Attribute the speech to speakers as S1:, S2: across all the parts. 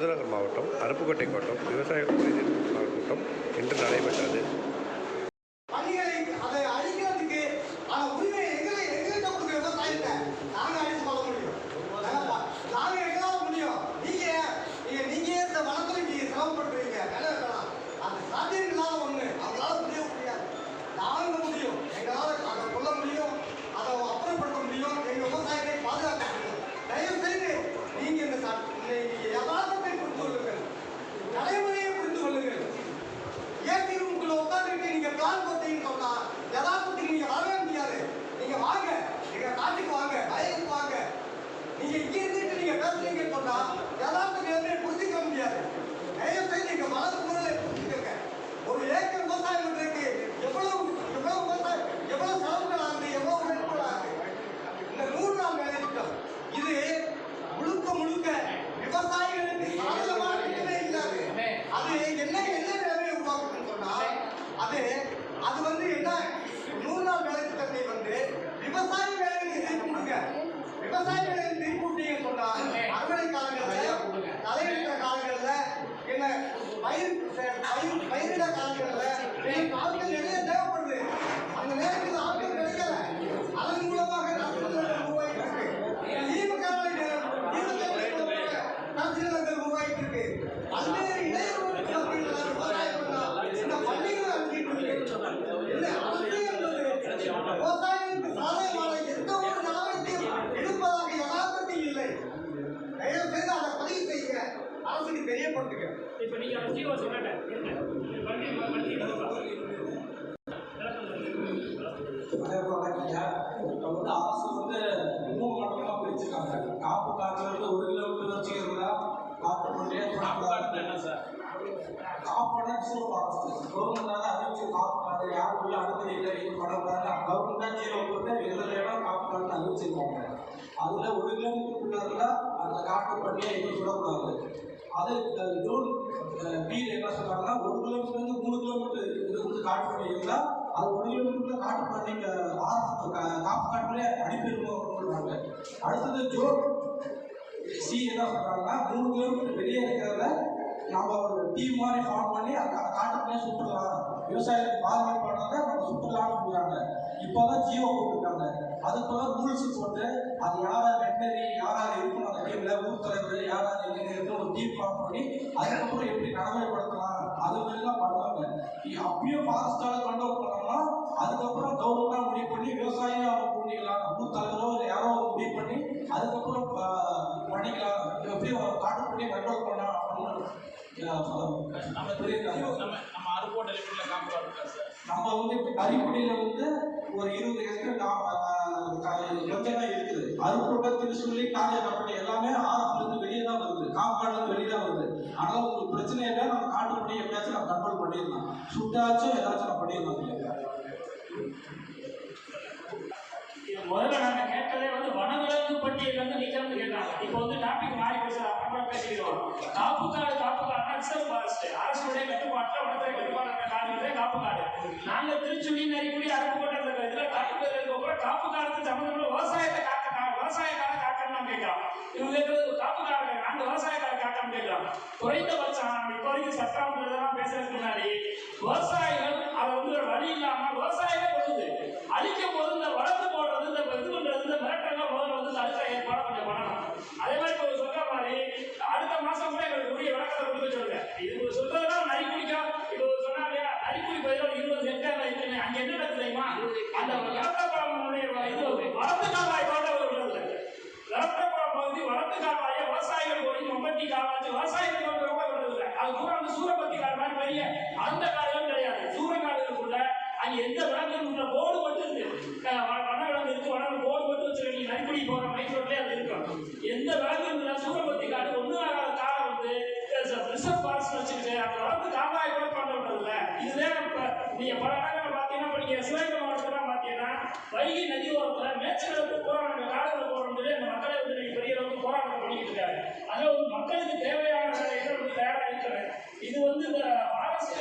S1: விருதுநகர் மாவட்டம் அருப்புக்கோட்டை கோட்டம் விவசாய குறைதீர்க்கும் கூட்டம் இன்று நடைபெற்றது
S2: பணிகளை அதை அழிக்கிறதுக்கு ஆன உரிமை எங்களை எங்ககிட்ட கொடுக்க விவசாயத்தை நாங்க அழிச்சு கொள்ள முடியும் நாங்க- நாங்க எங்களால முடியும் நீங்க நீங்க நீங்க இந்த வளத்துல நீங்க சிரமப்படுறீங்க வேலை இருக்கலாம் அது சாத்தியம் இல்லாத ஒண்ணு அவங்களால முடிய முடியாது நாங்க முடியும் எங்களால அதை கொள்ள முடியும் அதை அப்புறப்படுத்த முடியும் எங்க விவசாயத்தை பாதுகாக்க முடியும் தயவு செய்து நீங்க இந்த சட்ட- நீங்க யதார்த்தத்தை புரிந்து கொள்ளுங்கள் நடைமுறையை புரிந்து கொள்ளுங்கள் ஏசி ரூமுக்குள்ள உட்காந்துட்டு நீங்க பிளான் போட்டீங்கன்னு சொன்னா யதார்த்தத்துக்கு நீங்க வரவே முடியாது நீங்க வாங்க எங்க காட்டுக்கு வாங்க வயலுக்கு வாங்க நீங்க இங்க இருந்துட்டு நீங்க பேசுறீங்கன்னு சொன்னா யதார்த்தத்தை வந்து புரிஞ்சுக்க முடியாது தயவு செய்து நீங்க மனது முறையில புரிஞ்சுக்கங்க ஒரு ஏக்கர் விவசாயம் பண்றதுக்கு எவ்வளவு எவ்வளவு விவசாயம் எவ்வளவு செலவுகள் ஆகுது எவ்வளவு உழைப்புகள் ஆகுது இந்த நூறு நாள் வேலை திட்டம் இது முழுக்க முழுக்க விவசாயிகளுக்கு சாதகமான திட்டமே இல்லாது அது என்ன என்ன நிலைமையை உருவாக்குதுன்னு சொன்னா அது அது வந்து என்ன நூறு நாள் வேலை திட்டத்தை வந்து விவசாய வேலைகளுக்கு திருப்பி கொடுங்க விவசாய வேலைகளுக்கு திருப்பி விட்டீங்கன்னு சொன்னா அறுவடை காலங்கள்ல தலையிட்ட காலங்கள்ல என்ன பயிர் பயிர் பயிரிட காலங்கள்ல என்ன ஆட்கள் நிறைய தேவைப்படுது அந்த நேரத்தில் ஆட்கள் கிடைக்கல அதன் மூலமாக நஷ்டங்கள் உருவாகிட்டு இருக்கு திமுக நஷ்டங்கள் உருவாகிட்டு இருக்கு பல்வேறு இடையூறுகளுக்கு மத்தியில் நாங்கள் விவசாயம் பண்ணோம். இந்த பள்ளிகள் அழிஞ்சிட்டு இருக்கு. இந்த அரசு என்பது விவசாயிகளுக்கு சாதகமான எந்த ஒரு நடவடிக்கையும் எடுப்பதாக யதார்த்தத்தில் இல்லை தயவு செய்து அதை பதிவு செய்யுங்க அரசுக்கு தெரியப்படுத்துங்க
S3: இப்போ நீங்க அந்த ஜீவோ சொல்லல
S4: இப்போ வந்து அரசு வந்து மூணு மண்டலமா காப்பு காட்டுல ஒரு கிலோமீட்டர் வச்சுக்கிறதா காட்டு பண்ணியே
S3: காப்பாற்று என்ன சார்
S4: காப்பாடு ரிசர்வ் ஃபாரஸ்ட் கவர்மெண்டாக அறிவிச்சு காப்பு காடு யாரும் உள்ள அனுமதி இல்லை இது பண்ணக்கூடாது கவர்மெண்டாக ஜீரோ போட்டு எதில் இடம் காப்பு அறிவிச்சிருக்காங்க அதில் ஒரு கிலோமீட்டருக்குள்ள இருந்தால் அந்த காட்டு பண்ணியை எதுவும் விடக்கூடாது அது ஜூன் அஹ், பீர் என்ன சொல்றாங்கன்னா ஒரு கிலோமீட்டர்லேருந்து மூணு கிலோமீட்டர் இது வந்து காட்டு பண்ணி இருந்தால் அது ஒரு கிலோமீட்டர்ல காட்டு பண்ணி ஆறு காப்பு காட்டுலேயே அனுப்பிடுவோம் சொல்றாங்க அடுத்தது ஜூன் சி என்ன சொல்றாங்கன்னா மூணு கிலோமீட்டர் வெளியே இருக்கிறத நம்ம ஒரு டீம் மாதிரி ஃபார்ம் பண்ணி அந்த காட்டுக்குள்ளே சுற்றுலாம் விவசாயத்துக்கு பாதுகாப்பானதை நம்ம சுற்றலாம்னு சொல்றாங்க. இப்போதான் ஜியோ போட்டுருக்காங்க. அதுக்குள்ள ரூல்ஸ் போட்டு அது யாரா வெட்டரி யாரா இருக்கணும் அந்த டீம்ல ஊர் தலைவர் யாரா இருக்கு ஒரு டீம் ஃபார்ம் பண்ணி அதுக்கப்புறம் எப்படி நடைமுறைப்படுத்தலாம் அது மாதிரிலாம் பண்ணுவாங்க. அப்பயும் ஃபாரஸ்டால கண்ட்ரோல் பண்ணோம்னா அதுக்கப்புறம் கவர்மெண்டா முடிவு பண்ணி விவசாயம் அவங்க பண்ணிக்கலாம் ஊர் தலைவரோ இல்லை யாரோ முடிவு பண்ணி அதுக்கப்புறம் பண்ணிக்கலாம். எப்படி காட்டு பண்ணி கண்ட்ரோல் பண்ணலாம்?
S3: நம்ம அறுபோட்ட லிமிட்ல காப்பாற்று இருக்கா சார்.
S4: நம்ம வந்து இப்போ கறிக்குடியில வந்து ஒரு இருபது ஹெக்டர் கொஞ்சம் இருக்குது. அருப்புக்கோட்டை திருச்சூர்லி காஞ்சாப்பட்டி எல்லாமே ஆரம்பத்துல இருந்து வெளியே தான் வருது. இருந்து வெளியே தான் வருது. ஆனால் உங்களுக்கு பிரச்சனை இல்லை. நம்ம காட்டுப்படி எப்படியாச்சும் நம்ம கண்ட்ரோல் பண்ணிடலாம். சுட்டாச்சும் ஏதாச்சும் நம்ம பண்ணிடலாம்.
S3: முதல்ல நாங்க கேட்டதே வந்து வனவிலங்கு பட்டியல் வந்து நீக்கம்னு கேட்டாங்க. இப்போ வந்து டாபிக் மாறி பேச அப்புறம் பேசிக்கிறோம் காப்பு காடு காப்பு காடுனா ரிசர்வ் ஃபாரஸ்ட் அரசுடைய கட்டுப்பாட்டில் வனத்துறை கட்டுப்பாடு இருக்கிற காடுகளே காப்பு காடு நாங்க திருச்சுழி நரிக்குடி அருப்புக்கோட்டை இருக்கிற இதுல காப்பு இருக்க காப்பு காலத்துக்கு சம்பந்தப்பட்ட விவசாயத்தை காக்க கா- விவசாய கால காக்கணும்னு கேட்கிறோம் இவங்க கேட்கறது காப்பு காடு நாங்க விவசாய கால காக்கணும்னு கேட்கிறோம் குறைந்தபட்சம் நம்ம இப்போ வரைக்கும் சட்டம் இதெல்லாம் பேசுறதுக்கு முன்னாடி விவசாயிகள் அதை வந்து வழி இல்லாமல் விவசாயமே கொள்ளுது அழிக்கும் போது இந்த வளர்த்து போடுறது இந்த இது பண்றது இந்த மிரட்டெல்லாம் முதல்ல வந்து தடுக்க ஏற்பாடு கொஞ்சம் பண்ணணும் அதே மாதிரி இப்போ சொல்ற மாதிரி அடுத்த மாசம் கூட எங்களுக்கு உரிய விளக்கத்தை கொடுக்க சொல்லுங்க. இது சொல்றதுதான் நரிக்குடிக்கா இப்போ சொன்னா இல்லையா நரிக்குடி பயிரோட இருபது ஹெக்டேர்ல இருக்குன்னு அங்க என்ன தெரியுமா? அந்த விளக்கப்பாடைய இது வரத்து கால்வாய் தோட்ட விடுறது விளக்கப்பாடம் அந்த கூட பண்ண விடுறதில்ல நீங்க பல இடங்களில் பாத்தீங்கன்னா இப்ப நீங்க சிவகங்கை மாவட்டத்துல பாத்தீங்கன்னா வைகை நதி ஓரத்துல மேச்சலுக்கு போராட்டம் காலத்துல போறோம் இந்த மக்களை வந்து நீங்க பெரிய அளவுக்கு போராட்டம் பண்ணிட்டு இருக்காரு. அதுல மக்களுக்கு தேவையான வேலைகள் வந்து தயாரா இருக்கிறேன் இது வந்து இந்த அரசு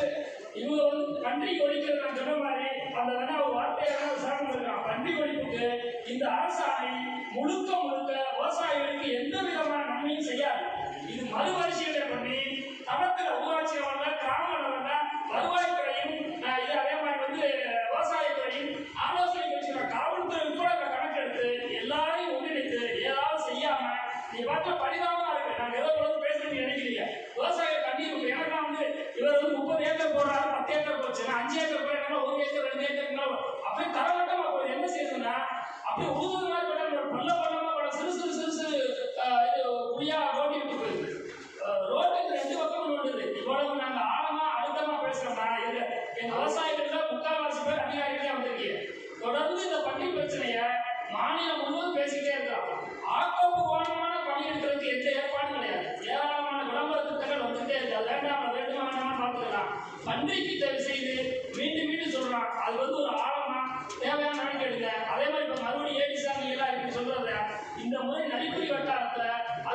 S3: இவங்க வந்து கன்றி ஒழிக்கிறது நான் சொன்ன மாதிரி அந்த வேணா ஒரு வார்த்தையான சார்ந்து இருக்கான் கன்றி ஒழிப்புக்கு இந்த அரசாணை முழுக்க முழுக்க விவசாயிகளுக்கு எந்த விதமான நன்மையும் செய்யாது. இது மறுபரிசீலனை பண்ணி களத்தில் ஊராட்சியாளர்கள் கிராம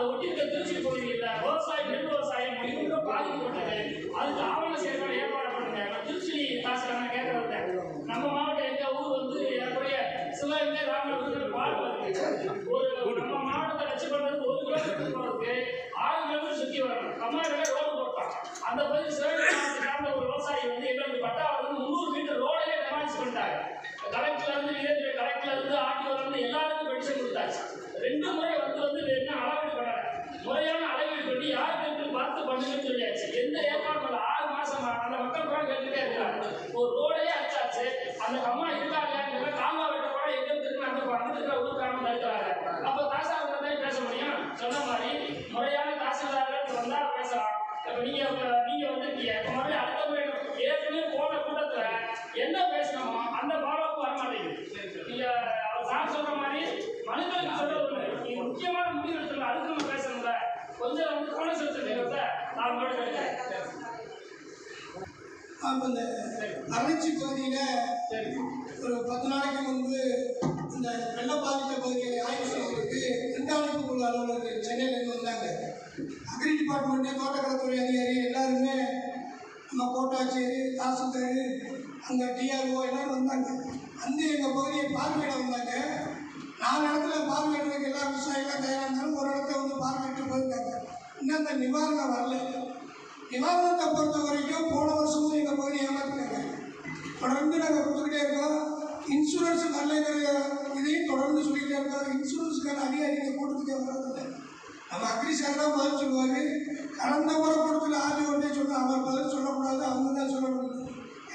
S3: அது ஒட்டி இருக்க திருச்சி பகுதியில் விவசாயம் நெல் விவசாயம் மிகுந்த பாதிக்கப்பட்டது. அதுக்கு ஆவண சேர்க்கணும் ஏற்பாடு பண்ணுங்க நான் திருச்சி தாசிலான நம்ம மாவட்டம் எங்க ஊர் வந்து ஏறக்குறைய சில ராமநாதபுரம் பாடு வருது ஒரு நம்ம மாவட்டத்தை வச்சு பண்றதுக்கு ஒரு கிலோமீட்டர் போறதுக்கு ஆறு கிலோமீட்டர் சுத்தி வரணும். கம்மாயில ரோடு போட்டான் அந்த பகுதி சிவகங்கை சார்ந்த ஒரு விவசாயி வந்து எங்களுக்கு பட்டா வந்து முந்நூறு மீட்டர் ரோடையே டெமாலிஷ் பண்ணிட்டாங்க. கலெக்டர்ல இருந்து கலெக்டர்ல இருந்து ஆர்டிஓல இருந்து எல்லாருக்கும் பெடிஷன் கொடுத்தாச்சு. ரெண்டு முறை வந்து வந்து என்ன அளவீடு பண்ணல முறையான அளவீடு பண்ணி யாருக்கு என்று பார்த்து பண்ணுங்கன்னு சொல்லியாச்சு. எந்த ஏற்பாடு ஆறு மாசம் அந்த மக்கள் கூட கேட்டுட்டே இருக்காங்க. ஒரு ரோடையே அடிச்சாச்சு. அந்த அம்மா இருக்காங்க. கால்வா வெட்ட கூட எங்க இருக்கு அந்த பக்கத்துல இருக்கிற ஊருக்காரங்க இருக்கிறாங்க அப்ப தாசில்தார் தான் பேச முடியும். சொன்ன மாதிரி முறை தாசில்தார்கள் வந்தா பேசலாம் இப்ப நீங்க இப்ப நீங்க வந்திருக்கீங்க இப்ப மறுபடியும் அடுத்த முறை ஏற்கனவே போன கூட்டத்துல என்ன பேசணுமோ அந்த ஃபாலோஅப் வர மாட்டேங்குது நீங்க அவர் சார் சொல்ற மாதிரி மனுக்களுக்கு சொல்றது ஒண்ணு நீங்க முக்கியமான முடிவு எடுத்துல அதுக்கு நம்ம பேசணும்ல கொஞ்சம் வந்து கவனம் செலுத்துறீங்க நான்
S5: அப்போ இந்த அரட்சி பகுதியில் ஒரு பத்து நாளைக்கு முன்பு இந்த வெள்ள பாதித்த பகுதியை ஆய்வு செய்வதற்கு கண்காணிப்பு குழு அலுவலர் சென்னையிலேருந்து வந்தாங்க. அக்ரி டிபார்ட்மெண்ட்டு தோட்டக்கலைத்துறை அதிகாரி எல்லாருமே நம்ம கோட்டாட்சியர் தாசில்தார் அங்கே டிஆர்ஓ எல்லாரும் வந்தாங்க. வந்து எங்கள் பகுதியை பார்வையிட வந்தாங்க. நாலு இடத்துல பார்வையிடுறதுக்கு எல்லா விவசாயிகளும் தயாராக இருந்தாலும் ஒரு இடத்த வந்து பார்வையிட்டு போயிருக்காங்க இன்னும் அந்த நிவாரணம் வரல. நிவாரணத்தை பொறுத்த வரைக்கும் போன வருஷமும் எங்கள் பகுதி ஏமாத்தினாங்க தொடர்ந்து நாங்கள் கொடுத்துக்கிட்டே இருக்கோம். இன்சூரன்ஸ் வரலைங்கிற இதையும் தொடர்ந்து சொல்லிக்கிட்டே இருக்கோம். இன்சூரன்ஸுக்கான அதிகாரிகள் கூட்டத்துக்கே வர்றதில்லை நம்ம அக்ரி சார் தான் பதில் சொல்லுவார். கடந்த முறை கூட்டத்தில் ஆதி ஒன்றே சொன்னால் அவர் பதில் சொல்லக்கூடாது அவங்க தான் சொல்லக்கூடாது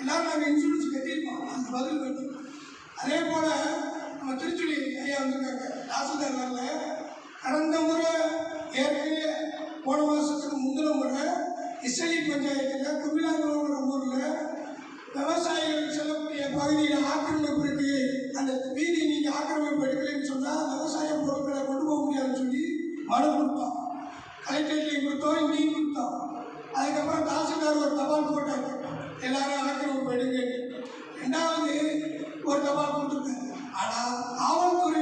S5: எல்லாரும் நாங்கள் இன்சூரன்ஸ் கட்டியிருக்கோம். அந்த பதில் வேண்டும் அதே போல் நம்ம திருச்சுழி ஐயா வந்திருக்காங்க. தாசில்தார் வரல. கடந்த முறை ஏற்கனவே போன மாதத்துக்கு முந்தின முறை இசலி பஞ்சாயத்தில் குவிலாங்குளம் ஊரில் விவசாயிகள் செல்லக்கூடிய பகுதியில் ஆக்கிரமிப்பு இருக்கு அந்த வீதி நீங்கள் ஆக்கிரமிப்பு எடுக்கலைன்னு சொன்னால் விவசாய பொருட்களை கொண்டு போக முடியாதுன்னு சொல்லி மனு கொடுத்தோம். கலெக்டரேட்லையும் கொடுத்தோம் இங்கேயும் கொடுத்தோம். அதுக்கப்புறம் தாசில்தார் ஒரு தபால் போட்டாங்க எல்லாரும் ஆக்கிரமிப்பு எடுங்க. ரெண்டாவது ஒரு தபால் போட்டிருக்காங்க ஆனால் காவல்துறை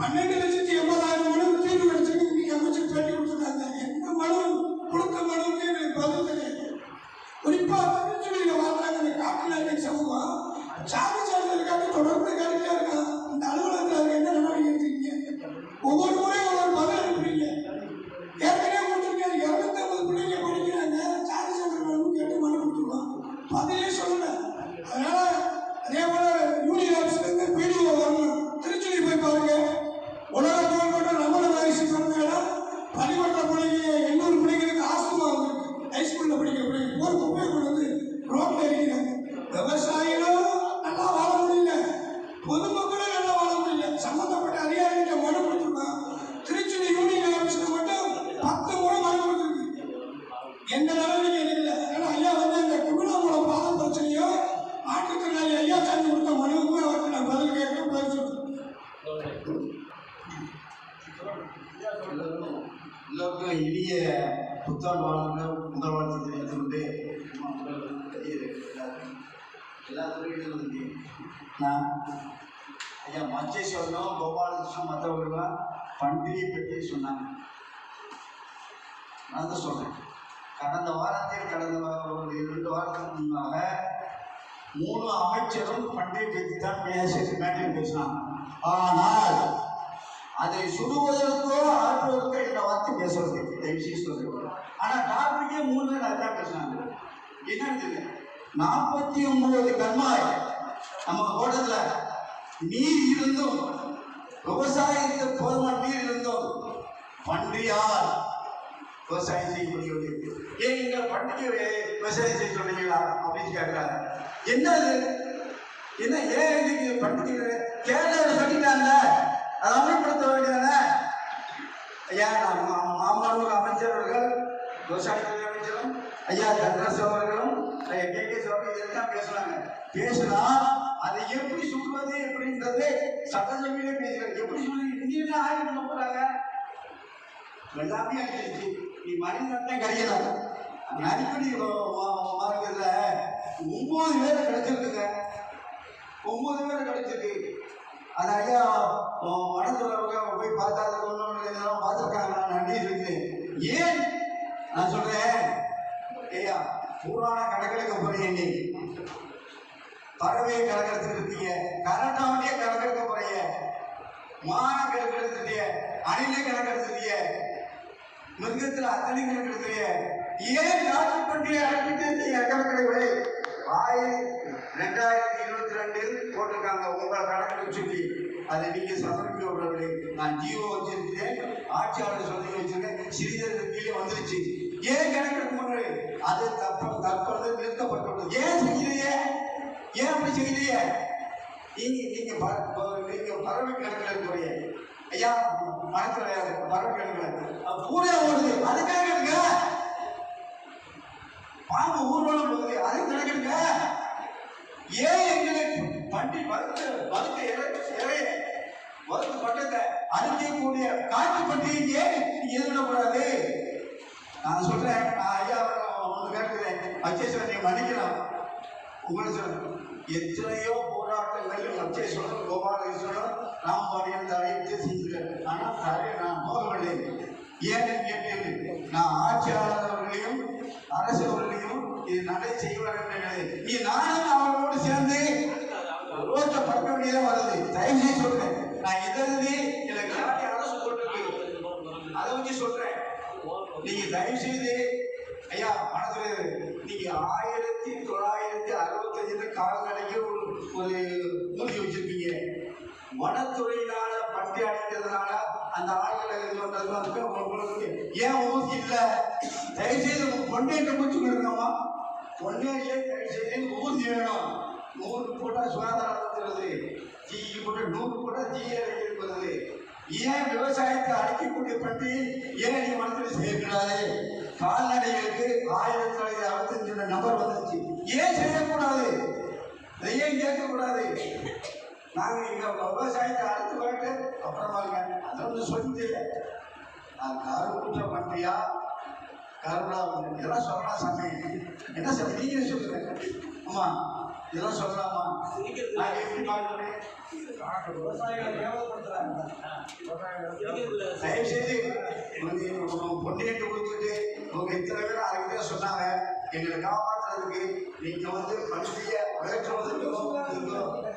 S5: பன்னெண்டு லட்சத்தி எண்பதாயிரம் மனு தீர்வு கிடைச்சிருக்கு. இன்னைக்கு அமைச்சர் பேட்டி கொடுத்துருக்காங்க. என்ன மனு கொடுத்த மனுவுக்கு எங்களுக்கு பதில் கிடையாது.
S6: குறிப்பா திருச்சுடியில் வாழ்றாங்க. இந்த காட்டில் சமூகம். சாதி எல்லா துறையிலும் இருக்கு நான் ஐயா மச்சேஸ்வரனும் கோபாலகிருஷ்ணன் மற்றவர்கள்லாம் பண்டிகை பற்றி சொன்னாங்க நான் தான் சொல்கிறேன் கடந்த வாரத்தில் கடந்த வா- ஒரு இரண்டு வாரத்துக்கு முன்னாக மூணு அமைச்சரும் பண்டிகை பற்றி தான் பேசி மேட்டில் பேசினாங்க. ஆனால் அதை சுடுவதற்கோ ஆற்றுவதற்கோ இந்த வார்த்தை பேசுறது தயவு செய்ய சொல்லுங்க ஆனால் டாக்டருக்கே மூணு பேர் அதான் பேசினாங்க என்னன்னு நாற்பத்தி ஒன்பது கண்மாய் நம்ம தோட்டத்துல நீர் இருந்தும் விவசாயத்துக்கு போதுமான நீர் இருந்தும் பன்றியால் விவசாயம் செய்ய முடியும் ஏன் நீங்க பண்டிகை விவசாயம் செய்ய சொல்றீங்களா அப்படின்னு கேட்கிறாங்க என்னது? என்ன ஏன் நீங்க பண்டிகை கேரளாவில் சொல்லிட்டாங்க? அதை அமல்படுத்த வேண்டியதானே? ஐயா நான் மா- மாமல்லூர் அமைச்சர்கள் விவசாயத்துறை அமைச்சரும் ஐயா தங்கராசு அவர்களும் ஐயா கே கே அவர்கள் இதெல்லாம் பேசுறாங்க. பேசுனா அதை எப்படி சொல்வது எப்படின்றது சட்டசபையிலே பேசுறாங்க எப்படி சொல்லி இந்தியில ஆய்வு பண்ண போறாங்க எல்லாமே அடிச்சிருச்சு நீ மனிதன் கிடையாது அடிக்கடி மார்க்கெட்ல ஒன்பது பேர் கிடைச்சிருக்குங்க. ஒன்பது பேர் கிடைச்சிருக்கு. அது ஐயா வடத்துறவங்க போய் பார்த்தா இதெல்லாம் பார்த்துருக்காங்க நான் நன்றி இருக்கு ஏன்? நான் சொல்றேன். ஐயா புராண கணக்கெடுக்க போறீங்க பறவையை கணக்கெடுத்துட்டு இருக்கீங்க. கரண்டாவண்டியே கணக்கெடுக்க போறீங்க. மான கணக்கெடுத்துட்டீங்க அணிலே கணக்கெடுத்துட்டீங்க மிருகத்துல அத்தனை கணக்கெடுத்துறீங்க ஏன் காட்டு பண்டிகை அழைச்சிட்டு இருக்கீங்க கணக்கெடுக்கலை ஆயிரம் ரெண்டாயிரத்தி இருபத்தி ரெண்டில் போட்டிருக்காங்க. உங்களை கணக்கெடுக்க சொல்லி அதை நீங்க சமர்ப்பிக்க விடவில்லை. நான் ஜீவோ வச்சிருக்கிறேன். ஆட்சியாளர் சொல்லி வச்சிருக்கேன். சிறிதர் கீழே வந்துருச்சு. ஏன் கணக்கெடுக்க முறை அது தப்பு தற்பொழுது நிறுத்தப்பட்டுள்ளது. ஏன் செய்யலையே? ஏன் அப்படி செய்யலையே? நீங்க நீங்க நீங்க பறவை கணக்கில் இருக்கிறீங்க ஐயா மனத்துல பறவை கணக்கில் பூரே ஓடுது அதுக்காக எடுங்க. பாம்பு ஊர்வலம் போகுது. அது கணக்கெடுங்க ஏன் எங்களை பண்டி வறுத்து வறுத்து இறைய வறுத்து பட்டத்தை அழிக்கக்கூடிய காட்டு பண்டிகை ஏன் எதிர்விடக்கூடாது நான் சொல்றேன் நான் ஐயா ஒன்று கேட்கிறேன் அச்சேஸ்வரன் நீங்க மன்னிக்கலாம். உங்களுக்கு சொல்றேன். எத்தனையோ போராட்டங்களில் அச்சேஸ்வரன் கோபாலகிருஷ்ணன் ராமபாடியன் தலையிட்டு செஞ்சுக்கிறேன் ஆனால் தரையை நான் போகவில்லை ஏன்னு கேட்டேன் நான் ஆட்சியாளர்களையும் அரசவர்களையும் இது நடை செய்ய வேண்டும் நீ நானும் அவர்களோடு சேர்ந்து ரோட்டை பறக்க வேண்டியதாக வருது தயவு செய்து சொல்றேன். நான் இதற்கு எனக்கு அரசு போட்டிருக்கு அதை வச்சு சொல்றேன். நீங்க தயவு செய்து ஐயா மனதில் நீங்க ஆயிரத்தி தொள்ளாயிரத்தி அறுபத்தஞ்சுல கால்நடைக்கு ஒரு ஒரு மூடி வச்சிருக்கீங்க. வனத்துறையினால பட்டி அடைந்ததுனால அந்த ஆட்களை இது பண்றதுலாம் உங்களுக்கு ஏன் ஊசி இல்லை? தயவு செய்து உங்க மூச்சு கொடுக்கணுமா இருக்கணுமா தயவு செய்து ஊசி வேணும். நூறு போட்டா சுகாதாரம் வருது தீக்கு போட்டா நூறு போட்டா தீய வருது ஏன் விவசாயத்தை அழிக்கக்கூடிய பற்றி ஏன் நீ மனத்தில் செய்யக்கூடாது கால்நடைகளுக்கு ஆயிரத்தி தொள்ளாயிரத்தி அறுபத்தஞ்சு நம்பர் வந்துச்சு ஏன் செய்யக்கூடாது? அதை ஏன் கேட்கக்கூடாது. நாங்கள் எங்கள் விவசாயத்தை அறுத்து வரட்டு அப்புறமா அதை வந்து சொல்லிட்டு நான் கரும் குற்றம் பண்றியா கருணா இதெல்லாம் சொல்லலாம் சாமி. என்ன சார் நீங்க சொல்லுங்க. ஆமா. இதெல்லாம் சொல்லலாமா? நான் எப்படி பார்க்கிறேன் விவசாயிகளை கேவலப்படுத்துறாங்க தயவு செய்து பொன்னிட்டு கொடுத்துட்டு உங்க இத்தனை பேர் அதுக்கிட்ட சொன்னாங்க. எங்களை காப்பாற்றுறதுக்கு நீங்க வந்து அகற்றுவதற்கோ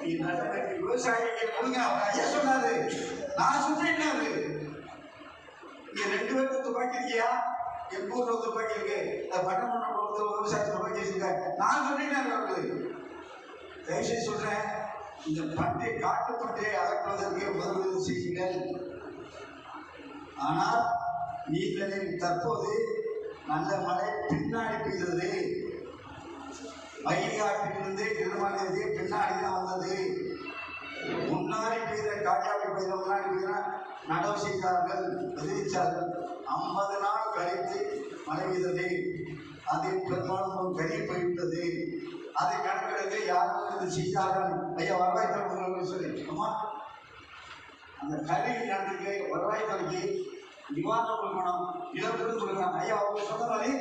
S6: நீ நடவடிக்கை விவசாயிகள் கொடுங்க. அவர் ஐயா சொன்னாரு. நான் சொல்றேன் அது நீங்க ரெண்டு பேருக்கு துப்பாக்கி இருக்கியா எங்க ஊர்ல துப்பாக்கி இருக்கு அது பட்டமன்ற விவசாய துப்பாக்கி இருக்கு நான் சொல்றேன் அவர்களுக்கு தயவுசெய்து சொல்கிறேன் சொல்றேன் இந்த பட்டை காட்டு பட்டையை அகற்றுவதற்கு முதலீடு செய்யுங்கள். ஆனால் நீங்களின் தற்போது நல்ல மழை பின்னாடி பெய்தது. வைகாட்டிலிருந்து திருமணத்தை பின்னாடி தான் வந்தது. முன்னாடி பெய்த காட்டாடி பெய்த முன்னாடி பெய்த நடவு செய்தார்கள் விதைச்சார்கள் ஐம்பது நாள் கழித்து மழை பெய்தது. அது பெரும்பாலும் கறி போய்விட்டது. அதை கணக்கெடுத்து யாரும் இது செய்தார்கள். ஐயா வருவாய் தலைவர்கள் சொல்லி அம்மா அந்த கல்வி நடந்துக்கு தலைக்கு நிவாரணம் கொடுக்கணும் இழப்பீடு கொடுக்கணும். ஐயா அவங்க சொன்ன மாதிரி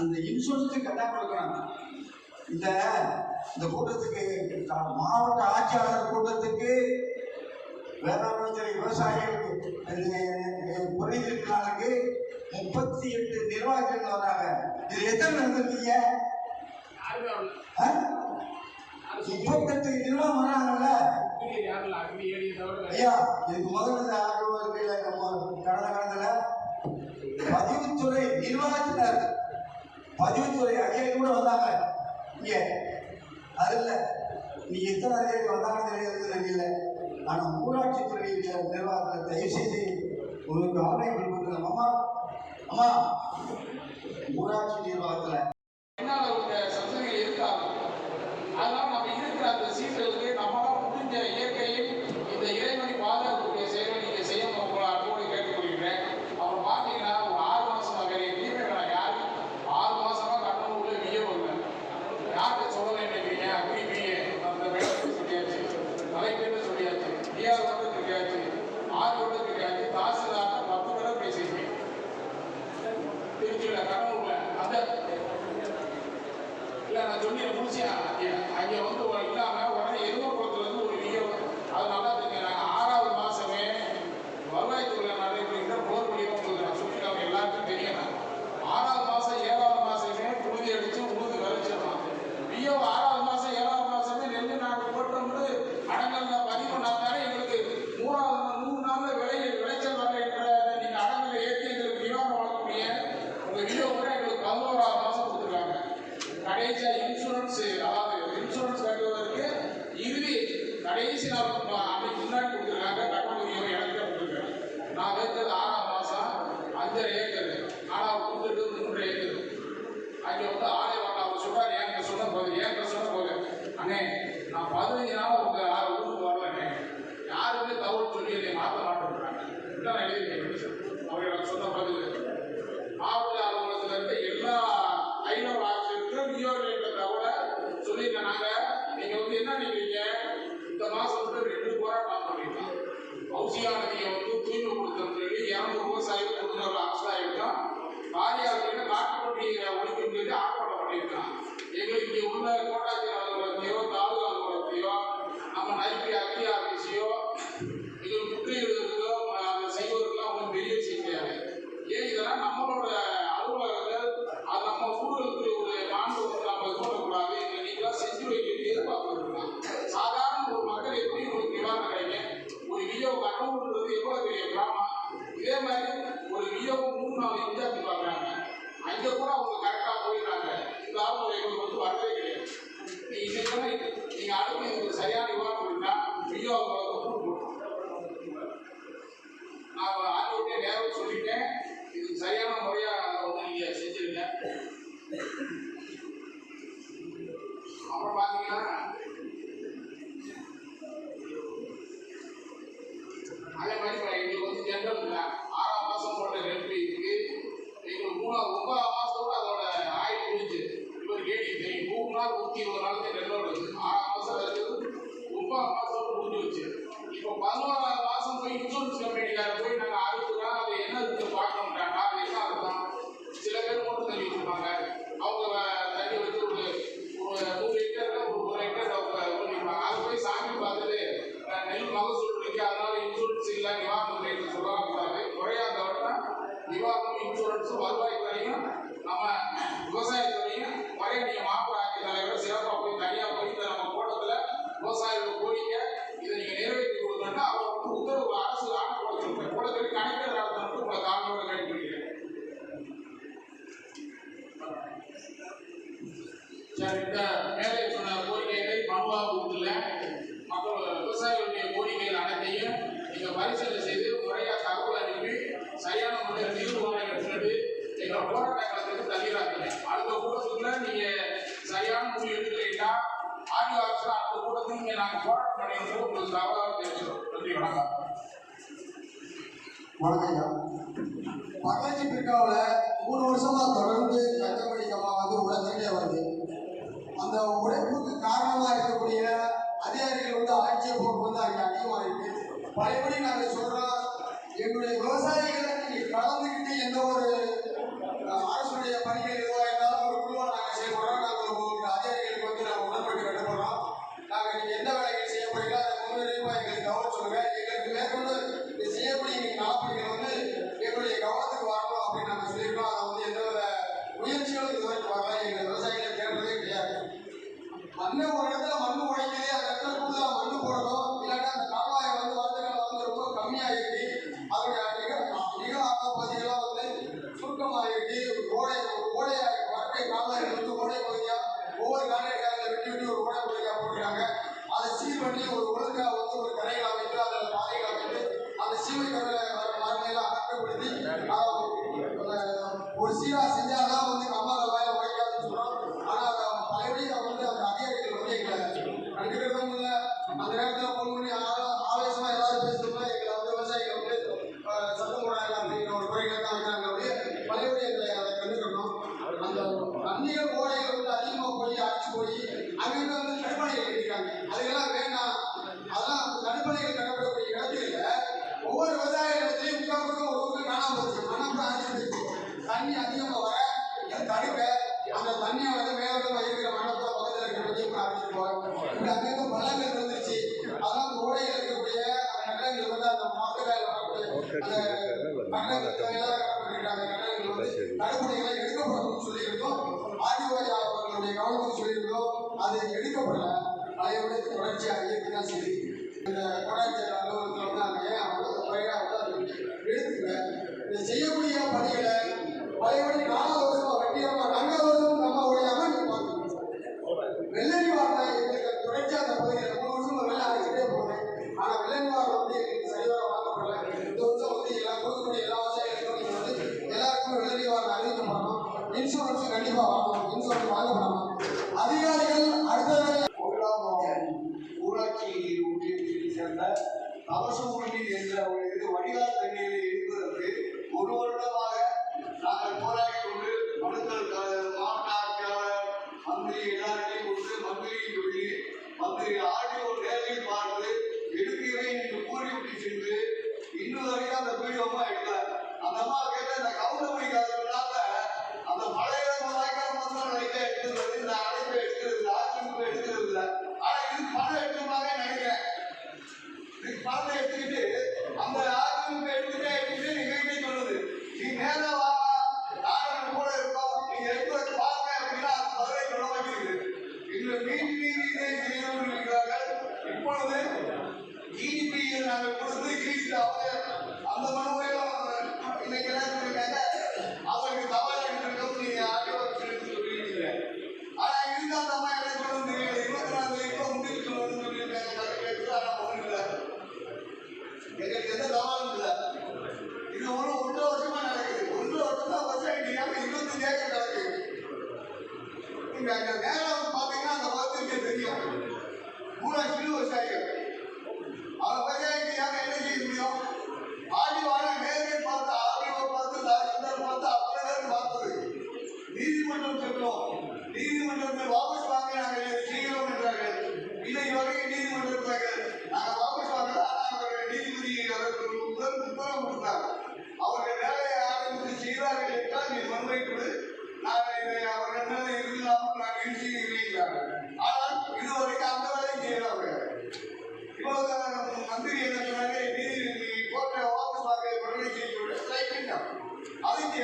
S6: அந்த இன்சூரன்ஸுக்கு கட்டாயம் கொடுக்கணும். இந்த இந்த கூட்டத்துக்கு மாவட்ட ஆட்சியாளர் கூட்டத்துக்கு வேளாண் துறை விவசாயிகளுக்கு குறைந்திருக்கிறாருக்கு முப்பத்தி எட்டு நிர்வாகிகள் வராங்க. இது எத்தனை நடந்திருக்கீங்க முப்பத்தெட்டு நிர்வாகம் வராங்கல்ல? ஐயா இதுக்கு முதல்ல இந்த ஆர்வம் இருக்குல்ல கடந்த காலத்துல? பதிவுத்துறை நிர்வாகத்தினர். பதிவுத்துறை அதிகாரி கூட வந்தாங்க. இங்க. அது இல்லை. நீ எத்தனை அதிகாரி வந்தாங்கன்னு தெரியாது தெரியல. ஆனா ஊராட்சித்துறை நிர்வாகத்தில் தயவு செய்து உங்களுக்கு ஆணையம் கொடுக்குறேன் அம்மா அம்மா. ஊராட்சி நிர்வாகத்தில்.
S7: என்னால் I ஹவுசியா வந்து தூய்மைப்படுத்தணும் சொல்லி இரநூறு விவசாயிகள் கொடுக்குற அரசாயிருக்கோம் வாரியார்கிட்ட காட்டுப்பட்டியை ஒழிக்கும் சொல்லி ஆர்ப்பாட்டம் பண்ணியிருக்கான் எங்களுக்கு இங்கே உள்ள கோட்டாட்சி அலுவலகத்தையோ தாலுகா அலுவலகத்தையோ நம்ம நைப்பி அக்ரி ஆஃபீஸையோ இது முற்றுகையிடுவதற்கோ அதை செய்வதற்கெல்லாம் ஒன்றும் பெரிய விஷயம் கிடையாது ஏன் இதெல்லாம் நம்மளோட அலுவலகங்கள் அது நம்ம ஊர்களுக்கு ஒரு மாண்பு நம்ம இது இன்னைக்கு செஞ்சு வைக்கிறது எதிர்பார்த்துருக்கலாம் சாதாரண ஒரு மக்கள் எப்படி உங்களுக்கு நிவாரணம் கிடைக்கும்? ஒரு வியோ கட்டணுன்றது எவ்வளவு பெரிய கிராமம் இதே மாதிரி ஒரு வியோ மூணு நாலு இன்ஜாக்ட் பார்க்குறாங்க. அங்க கூட அவங்க கரெக்டாக போயிடுறாங்க. இந்த ஆளுநர் எங்களுக்கு வந்து வரவே கிடையாது. நீங்க இன்னைக்கு நீங்க அடுத்து எங்களுக்கு சரியான நிவாரணம் கொடுத்தா வியோ அவங்களுக்கு போட்டுருவோம் நான் ஆர்வத்தை நேரம் சொல்லிட்டேன். இதுக்கு சரியான முறையா வந்து நீங்க செஞ்சிருங்க. நிவாரணம் இன்சூரன்ஸ் வருவாய்த்துறையும் நம்ம விவசாயத்துறையும் முறையா நீங்க மாப்பிள தலைவர் சிறப்பாக போய் தனியாக போய் இந்த நம்ம கூட்டத்துல விவசாயிகள் கோரிக்கை இதை நீங்கள் நிறைவேற்றி கொடுக்கணும்னா அவர் வந்து உத்தரவு அரசு ஆணை போட சொல்றேன் கூடத்தில் கணக்கெடு நடத்தணும் உங்களை தாழ்வோட கேட்டுக்கிறேன். சரி இந்த மேலே சொன்ன கோரிக்கைகளை மனுவாக கொடுத்துல மக்கள் விவசாயிகளுடைய கோரிக்கைகள் அனைத்தையும் நீங்கள் பரிசீலனை செய்து முறையாக தகவல் சரியான முறையில் தீர்வு எடுத்துட்டு எங்க காலத்துக்கு தள்ளிடாதீங்க அடுத்த கூட்டத்துக்குள்ள நீங்க சரியான முடிவு எடுக்கலைன்னா ஆடியோ ஆஃபீஸர் அடுத்த கூட்டத்துக்கு நீங்க நாங்க போராட்டம் பண்ணிட்டு உங்களுக்கு தகவலாக தெரிஞ்சிடும். நன்றி வணக்கம்.
S8: வணக்கம் ஐயா பிரிக்காவில் மூணு வருஷமா தொடர்ந்து கஞ்சமணி கம்மா வந்து உழைச்சிட்டே வருது. அந்த உழைப்புக்கு காரணமாக இருக்கக்கூடிய அதிகாரிகள் வந்து ஆட்சியை போட்டு வந்து அங்கே அதிகமாக இருக்கு பழையபடி நாங்கள் சொல்றோம் எங்களுடைய விவசாயிகள் கலந்துகிட்டு எந்த ஒரு பக்கத்துல இருக்காங்க வெட்டி வெட்டி ஒரு ஓட போடுறாங்க அதை சீர் கட்சி இருக்கிறதால மாநாட்டம் சொல்லியிருந்தோம் ஆதிவாஜா அவர்களுடைய கவனத்துக்கு சொல்லியிருந்தோம் அது எடுக்கப்படல அதையோட தொடர்ச்சியாக இயக்கிதான் சரி இந்த கொடாட்சியர் அலுவலகத்தில் வந்தாங்க அவங்க முறையாக வந்து அது எடுத்துக்கல செய்யக்கூடிய பணிகளை பழையபடி நாலு வருஷமா
S9: மந்திரி எல்லாரையும் கொண்டு மந்திரியை சொல்லி மந்திரி ஆடியோ நேரில் பார்த்து எடுக்கிறதை நீங்க கூறி விட்டு சென்று இன்னும் வரைக்கும் அந்த வீடியோமா எடுத்தார் அந்த அம்மா கேட்ட இந்த கவுண்டமணி காலத்துல அந்த மலையில மலைக்காரமாக நினைக்க எடுத்துக்கிறது இந்த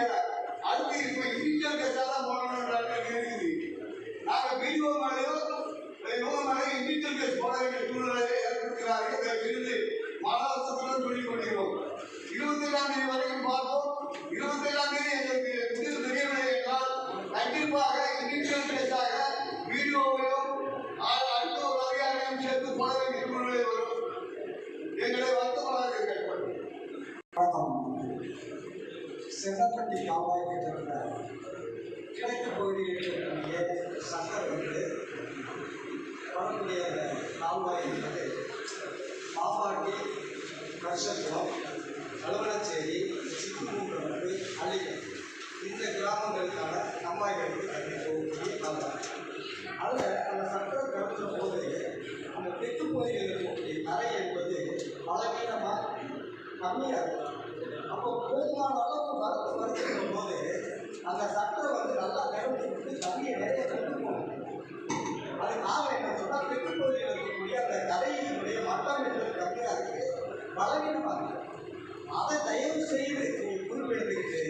S9: செய்யல அதுக்கு இப்ப இண்டிவிஜுவல் கேஸா தான் போடணும்ன்ற இருக்குது நாங்க பிடிஓ மேலேயோ இவங்க மேலே இண்டிவிஜுவல் கேஸ் போட வேண்டிய சூழ்நிலையை ஏற்படுத்துகிறார்கள் இருந்து மாநகரத்துடன் சொல்லிக் கொள்கிறோம் இருபத்தி ஏழாம் தேதி வரைக்கும் பார்ப்போம் இருபத்தி ஏழாம் தேதி எங்களுக்கு
S2: சிறப்பள்ளி காவாய்க்கு தவிர கிழக்கு பகுதியில் இருக்கக்கூடிய சங்கர் வந்து வரக்கூடிய கால்வாய் என்பது பாப்பாட்டி கர்ஷகுளம் அலுவலச்சேரி சிக்குமூன்றம் அள்ளிகள் இந்த கிராமங்களுக்கான கம்பாய்களுக்கு தண்ணி போகக்கூடிய கால்வாய். அதில் அந்த சட்டம் கடத்துகிற போது அந்த தெற்கு பகுதியில் இருக்கக்கூடிய தரை என்பது பலவீனமாக கம்மியாக இருக்கும் விமர்சிக்கும் போது அந்த சட்டம் வந்து நல்லா கடைபிடித்து கல்வியை நிறைய கற்றுக்கணும் அது காரணம் என்ன சொன்னால் தெற்குப்பகுதியில் இருக்கக்கூடிய அந்த கலையினுடைய மட்டம் என்பது கம்மியாக இருக்குது பலவீனமாக இருக்குது அதை தயவு செய்து குறிப்பிடுத்துக்கிட்டு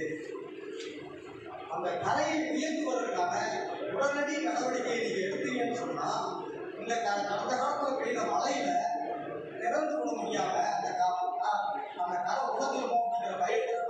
S2: அந்த கலையை உயர்த்துவதற்கான உடனடி நடவடிக்கையை நீங்கள் எடுத்தீங்கன்னு சொன்னால்
S10: இந்த கடந்த காலத்தில் பெய்த மழையில்
S2: நிறந்து கொள்ள முடியாம அந்த கால
S10: அந்த கரை உடஞ்சிருமோ
S2: அப்படிங்கிற பயிர்